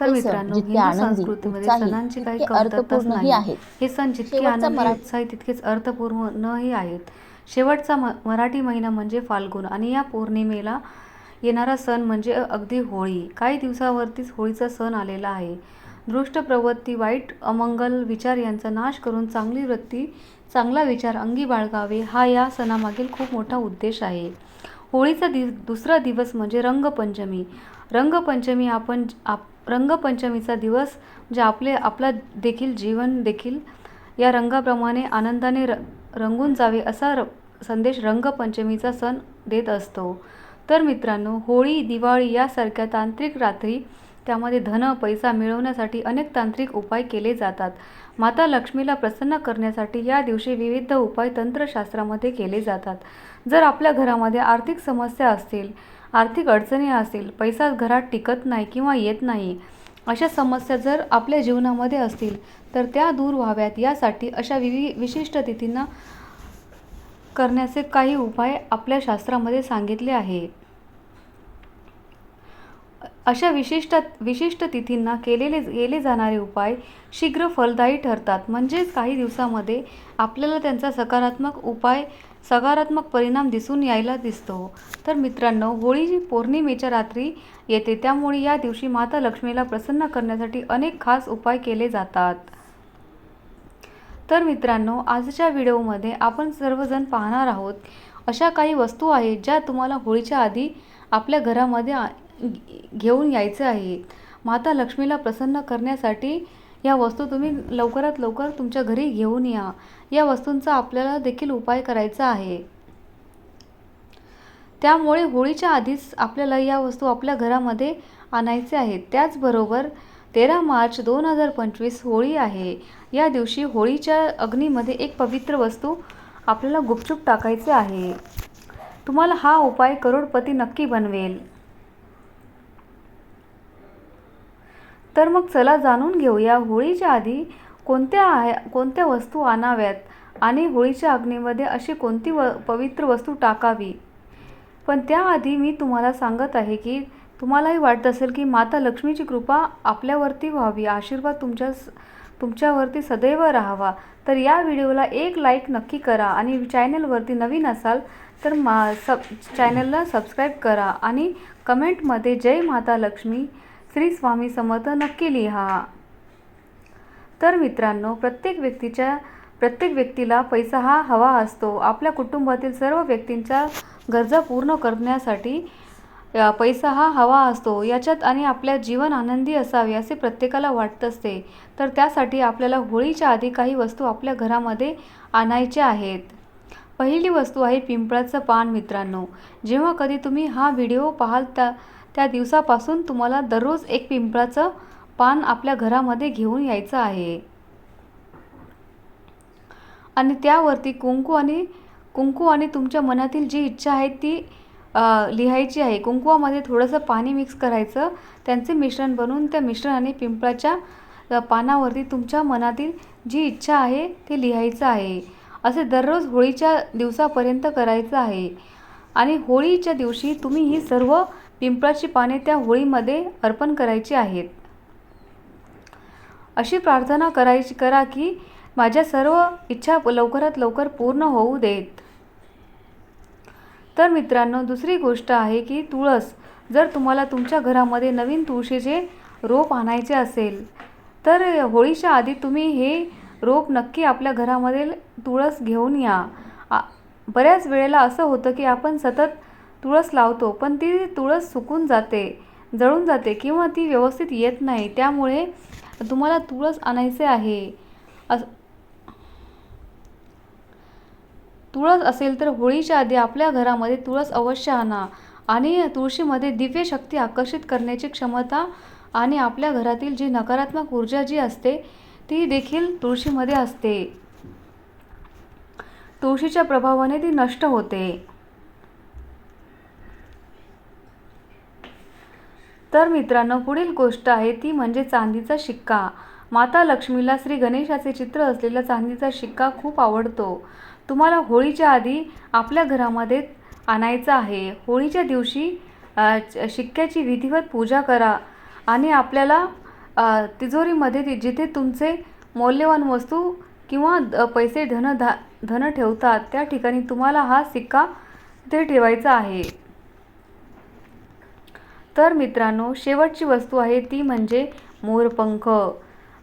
तर मित्रांनो हिंदू संस्कृतीमध्ये सणांची काही कमतरताच नाही. हे सण जितके आनंदी उत्साही तितकेच अर्थपूर्णही आहेत. शेवटचा म मराठी महिना म्हणजे फाल्गुन आणि या पौर्णिमेला येणारा सण म्हणजे अगदी होळी. काही दिवसावरतीच होळीचा सण आलेला आहे. दृष्ट प्रवृत्ती वाईट अमंगल विचार यांचा नाश करून चांगली वृत्ती चांगला विचार अंगी बाळगावे हा या सणामागील खूप मोठा उद्देश आहे. होळीचा दिव दुसरा दिवस म्हणजे रंगपंचमी. रंगपंचमी आपण आप रंगपंचमीचा दिवस म्हणजे आपले आपला देखील जीवन देखील या रंगाप्रमाणे आनंदाने र रंगून जावे असा र संदेश रंगपंचमीचा सण देत असतो. तर मित्रांनो होळी दिवाळी यासारख्या तांत्रिक रात्री त्यामध्ये धन पैसा मिळवण्यासाठी अनेक तांत्रिक उपाय केले जातात. माता लक्ष्मीला प्रसन्न करण्यासाठी या दिवशी विविध उपाय तंत्रशास्त्रामध्ये केले जातात. जर आपल्या घरामध्ये आर्थिक समस्या असतील आर्थिक अडचणी असतील पैसा घरात टिकत नाही किंवा येत नाही अशा समस्या जर आपल्या जीवनामध्ये असतील तर त्या दूर व्हाव्यात. यासाठी अशा विवि विशिष्ट तिथींना करण्याचे काही उपाय आपल्या शास्त्रामध्ये सांगितले आहे. अशा विशिष्ट विशिष्ट तिथींना केलेले केले जाणारे उपाय शीघ्र फलदायी ठरतात. म्हणजेच काही दिवसामध्ये आपल्याला त्यांचा सकारात्मक उपाय सकारात्मक परिणाम दिसून यायला दिसतो. तर मित्रांनो होळी पौर्णिमेच्या रात्री येते. त्यामुळे या दिवशी माता लक्ष्मीला प्रसन्न करण्यासाठी अनेक खास उपाय केले जातात. तर मित्रांनो आजच्या व्हिडिओमध्ये आपण सर्वजण पाहणार आहोत अशा काही वस्तू आहेत ज्या तुम्हाला होळीच्या आधी आपल्या घरामध्ये घेऊन यायचं आहे. माता लक्ष्मीला प्रसन्न करण्यासाठी या वस्तू तुम्ही लवकरात लवकर तुमच्या घरी घेऊन या. या वस्तूंचा आपल्याला देखील उपाय करायचा आहे. त्यामुळे होळीच्या आधीच आपल्याला या वस्तू आपल्या घरामध्ये आणायचे आहेत. त्याचबरोबर तेरा मार्च दोन हजार पंचवीस होळी आहे. या दिवशी होळीच्या अग्नीमध्ये एक पवित्र वस्तू आपल्याला गुपचूप टाकायचे आहे. तुम्हाला हा उपाय करोडपती नक्की बनवेल. तर मग चला जाणून घेऊया होळीच्या आधी कोणत्या आहे कोणत्या वस्तू आणाव्यात आणि होळीच्या अग्नीमध्ये अशी कोणती व पवित्र वस्तू टाकावी? पण त्याआधी मी तुम्हाला सांगत आहे की तुम्हालाही वाटत असेल की माता लक्ष्मीची कृपा आपल्यावरती व्हावी आशीर्वाद तुमच्या तुमच्यावरती सदैव राहावा. तर या व्हिडिओला एक लाईक नक्की करा आणि चॅनलवरती नवीन असाल तर मा सब चॅनलला सबस्क्राईब करा आणि कमेंटमध्ये जय माता लक्ष्मी श्री स्वामी समर्थ नक्की लिहा. तर मित्रांनो प्रत्येक व्यक्तीच्या प्रत्येक व्यक्तीला पैसा हा हवा असतो. आपल्या कुटुंबातील सर्व व्यक्तींच्या गरजा पूर्ण करण्यासाठी पैसा हा हवा असतो. याच्यात आणि आपल्या जीवन आनंदी असावे असे प्रत्येकाला वाटत असते. तर त्यासाठी आपल्याला होळीच्या आधी काही वस्तू आपल्या घरामध्ये आणायच्या आहेत. पहिली वस्तू आहे पिंपळाचं पान मित्रांनो. जेव्हा कधी तुम्ही हा व्हिडिओ पाहाल त्या त्या दिवसापासून तुम्हाला दररोज एक पिंपळाचं पान आपल्या घरामध्ये घेऊन यायचं आहे. आणि त्यावरती कुंकू आणि कुंकू आणि तुमच्या मनातील जी इच्छा आहे ती लिहायची आहे. कुंकुवामध्ये थोडंसं पाणी मिक्स करायचं. त्यांचे मिश्रण बनवून त्या मिश्रणाने पिंपळाच्या पानावरती तुमच्या मनातील जी इच्छा आहे ते लिहायचं आहे. असे दररोज होळीच्या दिवसापर्यंत करायचं आहे. आणि होळीच्या दिवशी तुम्ही ही सर्व पिंपळाची पाने त्या होळीमध्ये अर्पण करायची आहेत. अशी प्रार्थना करायची करा की माझ्या सर्व इच्छा लवकरात लवकर पूर्ण होऊ देत. तर मित्रांनो दुसरी गोष्ट आहे की तुळस जर तुम्हाला तुमच्या घरामध्ये नवीन तुळशीचे रोप आणायचे असेल तर होळीच्या आधी तुम्ही हे रोप नक्की आपल्या घरामध्ये तुळस घेऊन या. बऱ्याच वेळेला असं होतं की आपण सतत तुळस लावतो पण ती तुळस सुकून जाते जळून जाते किंवा ती व्यवस्थित येत नाही. त्यामुळे तुम्हाला तुळस आणायचे आहे. अस तुळस असेल तर होळीच्या आधी आपल्या घरामध्ये तुळस अवश्य आणा आणि तुळशीमध्ये दिव्य शक्ती आकर्षित करण्याची क्षमता आणि आपल्या घरातील जी नकारात्मक ऊर्जा जी असते ती देखील तुळशीमध्ये असते. तुळशीच्या प्रभावाने ती नष्ट होते. तर मित्रांनो पुढील गोष्ट आहे ती म्हणजे चांदीचा शिक्का. माता लक्ष्मीला श्री गणेशाचे चित्र असलेला चांदीचा शिक्का खूप आवडतो. तुम्हाला होळीच्या आधी आपल्या घरामध्ये आणायचा आहे. होळीच्या दिवशी शिक्क्याची विधिवत पूजा करा आणि आपल्याला तिजोरीमध्ये ती जिथे तुमचे मौल्यवान वस्तू किंवा पैसे धन धा धन ठेवतात त्या ठिकाणी तुम्हाला हा सिक्का तिथे ठेवायचा आहे. तर मित्रांनो शेवटची वस्तू आहे ती म्हणजे मोरपंख.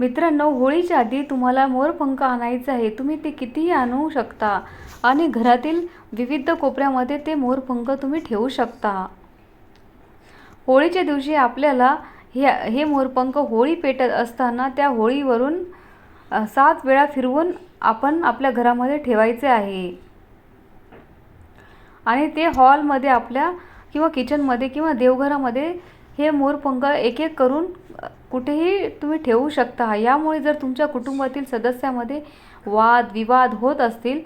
मित्रांनो होळीच्या आधी तुम्हाला मोरपंख आणायचं आहे. तुम्ही ते कितीही आणू शकता आणि घरातील विविध कोपऱ्यामध्ये ते मोरपंख तुम्ही ठेवू शकता. होळीच्या दिवशी आपल्याला हे हे मोरपंख होळी पेटत असताना त्या होळीवरून सात वेळा फिरवून आपण आपल्या घरामध्ये ठेवायचे आहे. आणि ते हॉलमध्ये आपल्या किंवा किचनमध्ये किंवा देवघरामध्ये हे मोरपंख एक एक करून कुठेही तुम्ही ठेवू शकता. यामुळे जर तुमच्या कुटुंबातील सदस्यामध्ये वाद विवाद होत असतील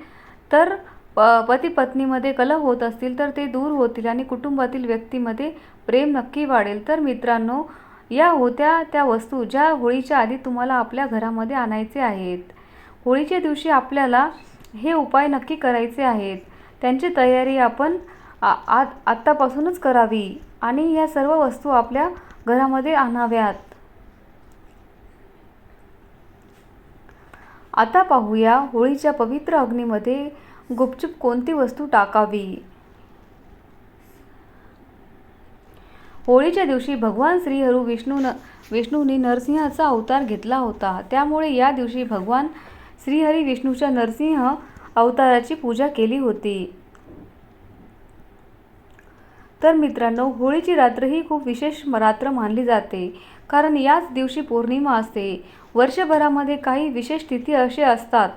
तर प पती पत्नीमध्ये कलह होत असतील तर ते दूर होतील आणि कुटुंबातील व्यक्तीमध्ये प्रेम नक्की वाढेल. तर मित्रांनो या होत्या त्या वस्तू ज्या होळीच्या आधी तुम्हाला आपल्या घरामध्ये आणायचे आहेत. होळीच्या दिवशी आपल्याला हे उपाय नक्की करायचे आहेत. त्यांची तयारी आपण आ आत आत्तापासूनच करावी आणि या सर्व वस्तू आपल्या घरामध्ये आणाव्यात. आता पाहूया होळीच्या पवित्र अग्नीमध्ये गुपचूप कोणती वस्तू टाकावी? होळीच्या दिवशी भगवान श्रीहरू विष्णू न विष्णूंनी नरसिंहाचा अवतार घेतला होता. त्यामुळे या दिवशी भगवान श्रीहरी विष्णूच्या नरसिंह अवताराची पूजा केली होती. तर मित्रांनो होळीची रात्र ही खूप विशेष रात्र मानली जाते. कारण याच दिवशी पौर्णिमा असते. वर्षभरामध्ये काही विशेष तिथी असे असतात.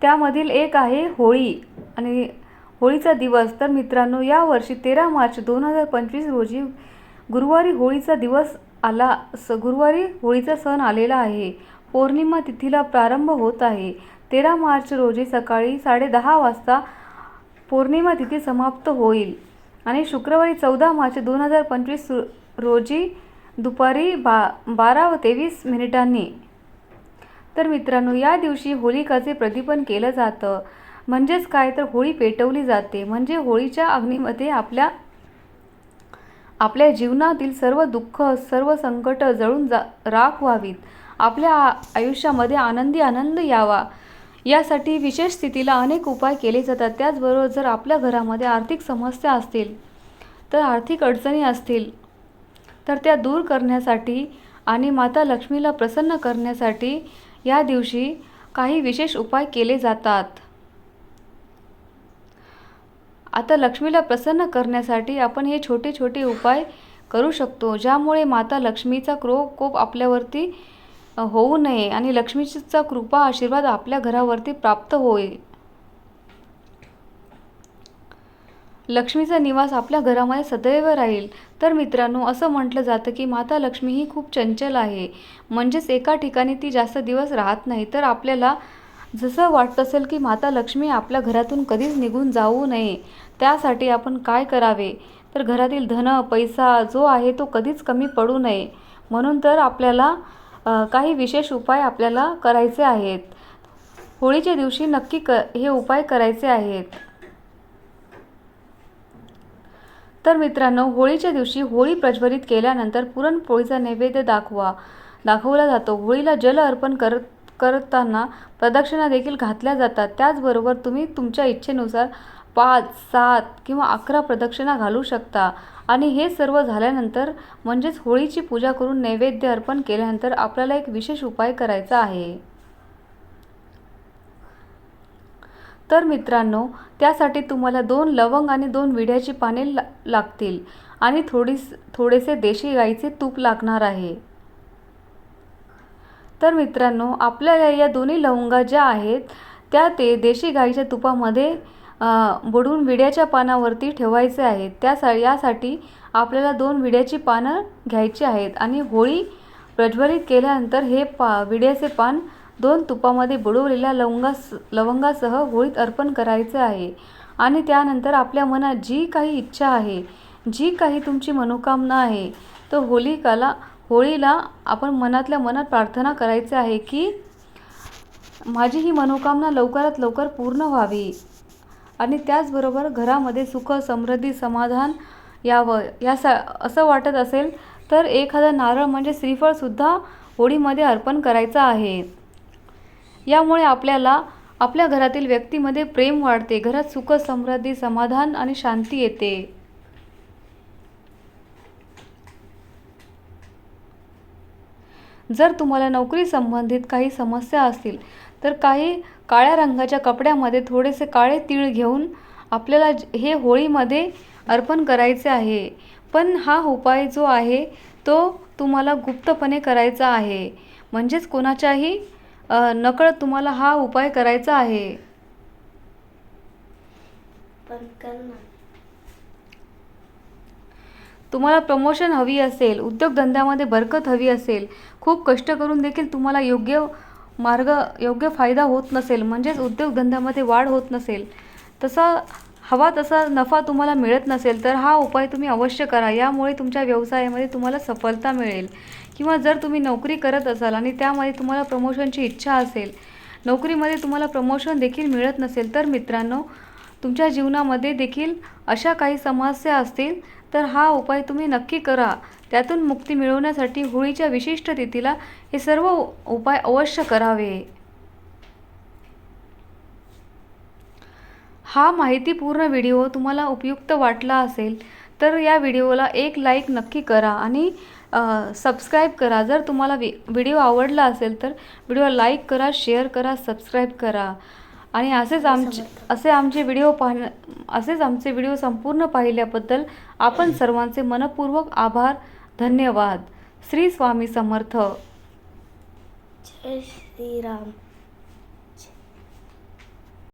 त्यामधील एक आहे होळी. आणि होळीचा दिवस. तर मित्रांनो यावर्षी तेरा मार्च दोन हजार पंचवीस रोजी गुरुवारी होळीचा दिवस आला स गुरुवारी होळीचा सण आलेला आहे. पौर्णिमा तिथीला प्रारंभ होत आहे. तेरा मार्च रोजी सकाळी साडेदहा वाजता पौर्णिमा तिथी समाप्त होईल. आणि शुक्रवारी चौदा मार्च दोन हजार पंचवीस रोजी दुपारी बा बारा व तेवीस मिनिटांनी. तर मित्रांनो या दिवशी होलिकाचे प्रदीपन केलं जातं. म्हणजेच काय? तर होळी पेटवली जाते. म्हणजे होळीच्या अग्नीमध्ये आपल्या आपल्या जीवनातील सर्व दुःख सर्व संकट जळून जा राख व्हावीत आपल्या आयुष्यामध्ये आनंदी आनंद यावा. यासाठी विशेष स्थितीला अनेक उपाय केले जातात. त्याचबरोबर जर आपल्या घरामध्ये आर्थिक समस्या असतील तर आर्थिक अडचणी असतील तर त्या दूर करण्यासाठी आणि माता लक्ष्मीला प्रसन्न करण्यासाठी या दिवशी काही विशेष उपाय केले जातात. आता लक्ष्मीला प्रसन्न करण्यासाठी आपण हे छोटे छोटे उपाय करू शकतो ज्यामुळे माता लक्ष्मीचा क्रो कोप आपल्यावरती होऊ नये आणि लक्ष्मीचा कृपा आशीर्वाद आपल्या घरावरती प्राप्त होईल लक्ष्मीचा निवास आपल्या घरामध्ये सदैव राहील. तर मित्रांनो असं म्हटलं जातं की माता लक्ष्मी ही खूप चंचल आहे. म्हणजेच एका ठिकाणी ती जास्त दिवस राहत नाही. तर आपल्याला जसं वाटत असेल की माता लक्ष्मी आपल्या घरातून कधीच निघून जाऊ नये. त्यासाठी आपण काय करावे? तर घरातील धन पैसा जो आहे तो कधीच कमी पडू नये. म्हणून तर आपल्याला काही विशेष उपाय आपल्याला करायचे आहेत. होळीच्या दिवशी नक्की क हे उपाय करायचे आहेत. तर मित्रांनो होळीच्या दिवशी होळी प्रज्वलित केल्यानंतर पुरणपोळीचा नैवेद्य दाखवा दाखवला जातो. होळीला जल अर्पण करत करताना प्रदक्षिणा देखील घातल्या जातात. त्याचबरोबर तुम्ही तुमच्या इच्छेनुसार पाच सात किंवा अकरा प्रदक्षिणा घालू शकता. आणि हे सर्व झाल्यानंतर म्हणजेच होळीची पूजा करून नैवेद्य अर्पण केल्यानंतर आपल्याला एक विशेष उपाय करायचा आहे. तर मित्रांनो त्यासाठी तुम्हाला दोन लवंग आणि दोन विड्याची पाने ला लागतील आणि थोडीस थोडेसे देशी गाईचे तूप लागणार आहे. तर मित्रांनो आपल्याला या दोन्ही लवंगा ज्या आहेत त्या ते देशी गाईच्या तुपामध्ये बुडवून विड्याच्या पानावरती ठेवायचे आहेत. त्या यासाठी आपल्याला दोन विड्याची पानं घ्यायची आहेत आणि होळी प्रज्वलित केल्यानंतर हे पा विड्याचे पान दोन तुपामध्ये बुडवलेल्या लवंगास लवंगासह होळीत अर्पण करायचे आहे. आणि त्यानंतर आपल्या मनात जी काही इच्छा आहे जी काही तुमची मनोकामना आहे तर होलिकाला होळीला आपण मनातल्या मनात प्रार्थना करायचे आहे की माझी ही मनोकामना लवकरात लवकर पूर्ण व्हावी. आणि त्याचबरोबर घरामध्ये सुख समृद्धी समाधान यावं यासा असं वाटत असेल तर एखादा नारळ म्हणजे श्रीफळसुद्धा होळीमध्ये अर्पण करायचं आहे. यामुळे आपल्याला आपल्या घरातील व्यक्तीमध्ये प्रेम वाढते घरात सुख समृद्धी समाधान आणि शांती येते. जर तुम्हाला नोकरी संबंधित काही समस्या असतील तर काही काळ्या रंगाच्या कपड्यामध्ये थोडेसे काळे तीळ घेऊन आपल्याला हे होळीमध्ये अर्पण करायचे आहे. पण हा उपाय जो आहे तो तुम्हाला गुप्तपणे करायचा आहे. म्हणजेच कोणाच्याही नकळत तुम्हाला हा उपाय करायचा आहे. तुम्हाला प्रमोशन हवी असेल उद्योगधंद्यामध्ये बरकत हवी असेल खूप कष्ट करून देखील तुम्हाला योग्य मार्ग योग्य फायदा होत नसेल म्हणजेच उद्योगधंद्यामध्ये वाढ होत नसेल तसा हवा तसा नफा तुम्हाला मिळत नसेल तर हा उपाय तुम्ही अवश्य करा. यामुळे तुमच्या व्यवसायामध्ये तुम्हाला सफलता मिळेल. किंवा जर तुम्ही नोकरी करत असाल आणि त्यामध्ये तुम्हाला प्रमोशनची इच्छा असेल नोकरीमध्ये तुम्हाला प्रमोशन देखील मिळत नसेल तर मित्रांनो तुमच्या जीवनामध्ये देखील अशा काही समस्या असतील तर हा उपाय तुम्ही नक्की करा. त्यातून मुक्ती मिळवण्यासाठी होळीच्या विशिष्ट तिथीला हे सर्व उपाय अवश्य करावे. हा माहितीपूर्ण व्हिडिओ तुम्हाला उपयुक्त वाटला असेल तर या व्हिडिओला एक लाईक नक्की करा आणि सबस्क्राईब करा. जर तुम्हाला व्हिडिओ आवडला असेल तर व्हिडिओ लाईक करा शेअर करा सबस्क्राईब करा. आणि असेच आमचे असे आमचे व्हिडिओ पाहण्या असेच आमचे व्हिडिओ संपूर्ण पाहिल्याबद्दल आपण सर्वांचे मनपूर्वक आभार धन्यवाद. श्री स्वामी समर्थ. जय श्रीराम.